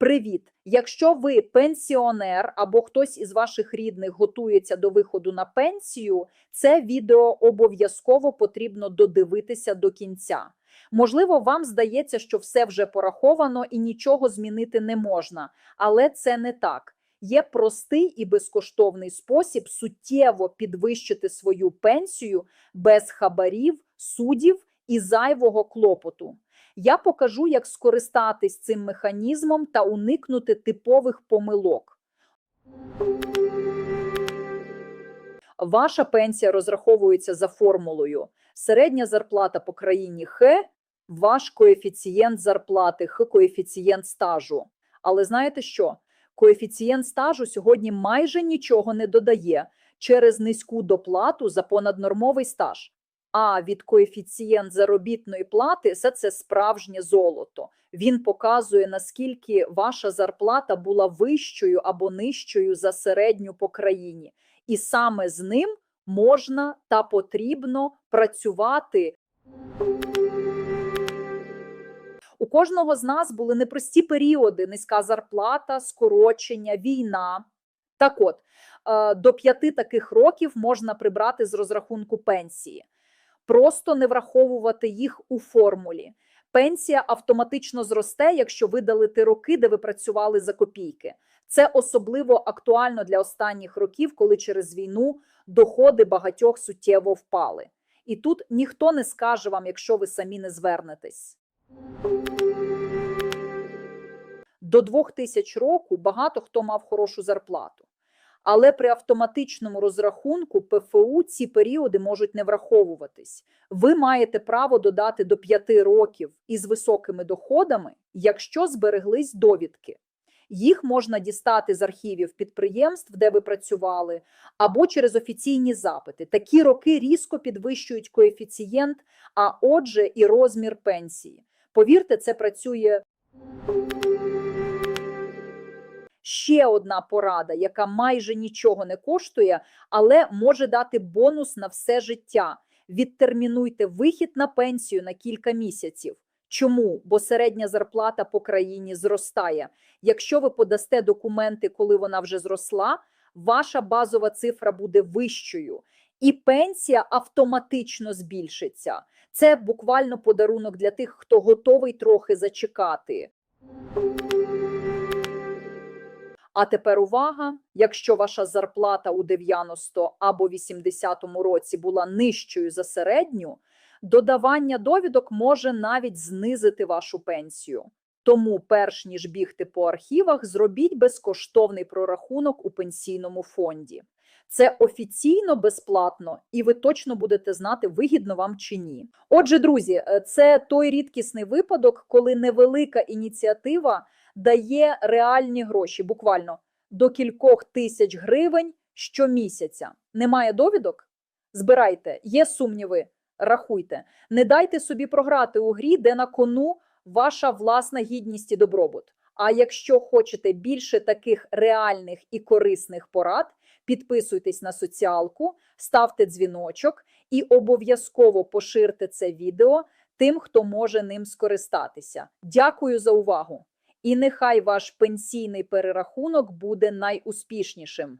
Привіт! Якщо ви пенсіонер або хтось із ваших рідних готується до виходу на пенсію, це відео обов'язково потрібно додивитися до кінця. Можливо, вам здається, що все вже пораховано і нічого змінити не можна, але це не так. Є простий і безкоштовний спосіб суттєво підвищити свою пенсію без хабарів, судів і зайвого клопоту. Я покажу, як скористатись цим механізмом та уникнути типових помилок. Ваша пенсія розраховується за формулою середня зарплата по країні Х, ваш коефіцієнт зарплати Х коефіцієнт стажу. Але знаєте що? Коефіцієнт стажу сьогодні майже нічого не додає через низьку доплату за понаднормовий стаж. А від коефіцієнт заробітної плати це, це справжнє золото. Він показує, наскільки ваша зарплата була вищою або нижчою за середню по країні. І саме з ним можна та потрібно працювати. У кожного з нас були непрості періоди: низька зарплата, скорочення, війна. Так от, е, до п'яти таких років можна прибрати з розрахунку пенсії просто не враховувати їх у формулі. Пенсія автоматично зросте, якщо видалити роки, де ви працювали за копійки. Це особливо актуально для останніх років, коли через війну доходи багатьох суттєво впали. І тут ніхто не скаже вам, якщо ви самі не звернетесь. До 2000 року багато хто мав хорошу зарплату. Але при автоматичному розрахунку ПФУ ці періоди можуть не враховуватись. Ви маєте право додати до 5 років із високими доходами, якщо збереглись довідки. Їх можна дістати з архівів підприємств, де ви працювали, або через офіційні запити. Такі роки різко підвищують коефіцієнт, а отже, і розмір пенсії. Повірте, це працює. Ще одна порада, яка майже нічого не коштує, але може дати бонус на все життя. Відтермінуйте вихід на пенсію на кілька місяців. Чому? Бо середня зарплата по країні зростає. Якщо ви подасте документи, коли вона вже зросла, ваша базова цифра буде вищою, і пенсія автоматично збільшиться. Це буквально подарунок для тих, хто готовий трохи зачекати. А тепер увага: якщо ваша зарплата у 90 або 80 році була нижчою за середню, додавання довідок може навіть знизити вашу пенсію. Тому, перш ніж бігти по архівах, зробіть безкоштовний прорахунок у пенсійному фонді. Це офіційно безплатно, і ви точно будете знати, вигідно вам чи ні. Отже, друзі, е, це той рідкісний випадок, коли невелика ініціатива дає реальні гроші, буквально до кількох тисяч гривень щомісяця. Немає довідок? Збирайте, є сумніви, рахуйте. Не дайте собі програти у грі, де на кону ваша власна гідність і добробут. А якщо хочете більше таких реальних і корисних порад, підписуйтесь на соціалку, ставте дзвіночок і обов'язково поширте це відео тим, хто може ним скористатися. Дякую за увагу! І нехай ваш пенсійний перерахунок буде найуспішнішим.